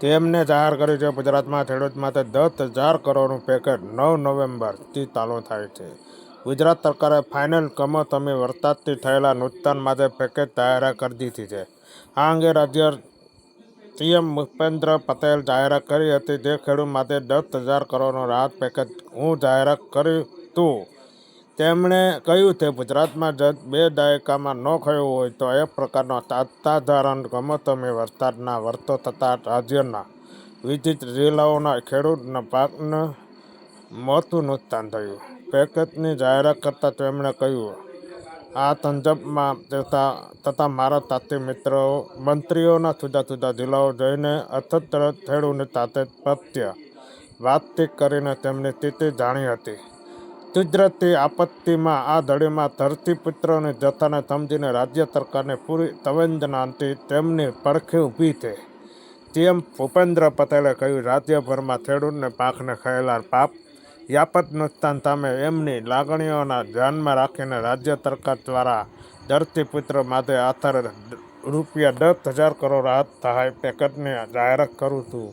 તેમને જાહેર કર્યું છે, ગુજરાતમાં ખેડૂત માટે દસ હજાર કરોડનું પેકેજ નવ નવેમ્બરથી ચાલુ થાય છે. ગુજરાત સરકારે ફાઇનલ કમોસમી વરસાદથી થયેલા નુકસાન માટે પેકેજ જાહેર કરી દીધી છે. આ અંગે રાજ્ય સીએમ ભૂપેન્દ્ર પટેલ જાહેરાત કરી હતી, જે ખેડૂત માટે દસ હજાર કરોડનું રાહત પેકેજ હું જાહેરાત કર્યું હતું તેમણે કહ્યું કે ગુજરાતમાં જત બે દાયકામાં ન થયું હોય તો એક પ્રકારનો અસાધારણ ગમતમે વરસાદના વર્તો થતાં રાજ્યના વિવિધ જિલ્લાઓના ખેડૂતના પાકને મોટું નુકસાન થયું. પેકેજની જાહેરાત કરતાં તેમણે કહ્યું, આ તંજબમાં તથા તથા મારા તાતી મિત્રો, મંત્રીઓના જુદા જુદા જિલ્લાઓ જઈને અથત્ર ખેડૂતોની તાતે પ્રત્યે વાતચીત કરીને તેમની સ્થિતિ જાણી હતી. કુદરતી આપત્તિમાં આ ધડીમાં ધરતીપુત્રોની જથ્થાને સમજીને રાજ્ય સરકારની પૂરી સંવેદનાથી તેમની પડખે ઊભી થઈ તેમ ભૂપેન્દ્ર પટેલે કહ્યું, રાજ્યભરમાં ખેડૂતને પાકને ખયેલા પાપ યાપત નુકસાન સામે એમની લાગણીઓના ધ્યાનમાં રાખીને રાજ્ય સરકાર દ્વારા ધરતીપુત્ર માટે આધારે રૂપિયા દસ હજાર કરોડ રાહત સહાય પેકેટની જાહેરાત કરું છું.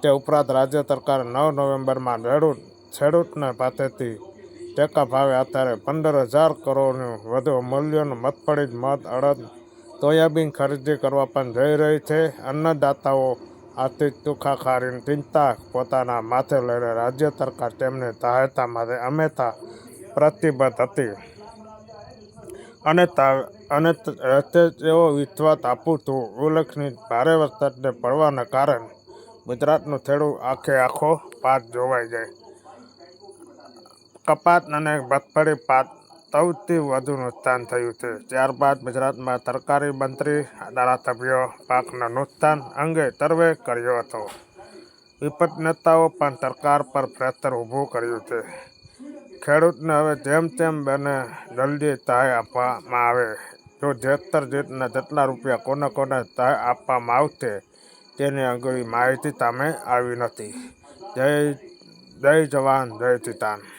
તે ઉપરાંત રાજ્ય સરકારે નવ નવેમ્બરમાં ખેડૂત, ખેડૂતને પાસેથી ટેકા ભાવે આધારે પંદર હજાર કરોડનું વધુ મૂલ્યનું મગફળી મધ, અડદ, સોયાબીન ખરીદી કરવા પણ જઈ રહી છે. અન્નદાતાઓ આથી સુખાકારીની ચિંતા પોતાના માથે લઈને રાજ્ય સરકાર તેમની સહાયતા માટે અમેતા પ્રતિબદ્ધ હતી. અને અને એવો વિશ્વાસ આપું છું ઉલ્લેખનીય ભારે વરસાદને પડવાના કારણે ગુજરાતનું ખેડૂત આખે આખો પાક જોવાઈ જાય. કપાસ અને મગફળી પાક સૌથી વધુ નુકસાન થયું છે. ત્યારબાદ ગુજરાતમાં સરકારી મંત્રી ધારાસભ્યો પાકના નુકસાન અંગે સર્વે કર્યો હતો. વિપક્ષ નેતાઓ પણ સરકાર પર પ્રેશર ઊભું કર્યું છે. ખેડૂતને હવે જેમ તેમ બને જલ્દી સહાય આપવામાં આવે. જો જેતર જેટના જેટલા રૂપિયા કોને કોને સહાય આપવામાં આવશે તેની અંગેની માહિતી સામે આવી નથી. જય જય જવાન, જય કિસાન.